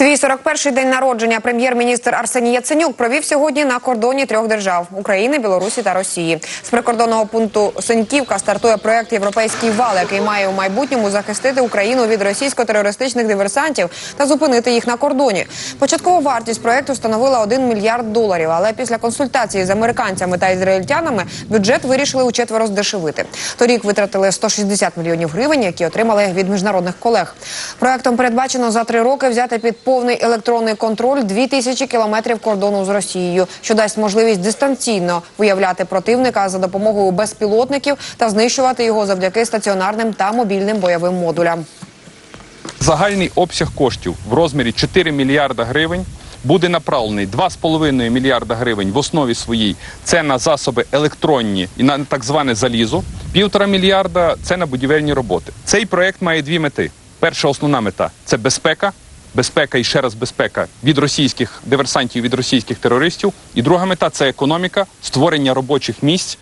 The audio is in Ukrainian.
Свій 41-й день народження прем'єр-міністр Арсеній Яценюк провів сьогодні на кордоні трьох держав України, Білорусі та Росії. З прикордонного пункту Синьківка стартує проект Європейський вал, який має у майбутньому захистити Україну від російсько-терористичних диверсантів та зупинити їх на кордоні. Початкова вартість проекту становила 1 мільярд доларів. Але після консультації з американцями та ізраїльтянами бюджет вирішили у четверо здешевити. Торік витратили 160 мільйонів гривень, які отримали від міжнародних колег. Проектом передбачено за три роки взяти під повний електронний контроль 2 тисячі кілометрів кордону з Росією, що дасть можливість дистанційно виявляти противника за допомогою безпілотників та знищувати його завдяки стаціонарним та мобільним бойовим модулям. Загальний обсяг коштів в розмірі 4 мільярда гривень буде направлений 2,5 мільярда гривень в основі своїй. Це на засоби електронні і на так зване залізо. Півтора мільярда це на будівельні роботи. Цей проект має дві мети. Перша основна мета це безпека. Безпека і ще раз безпека від російських диверсантів, від російських терористів. І друга мета це економіка, створення робочих місць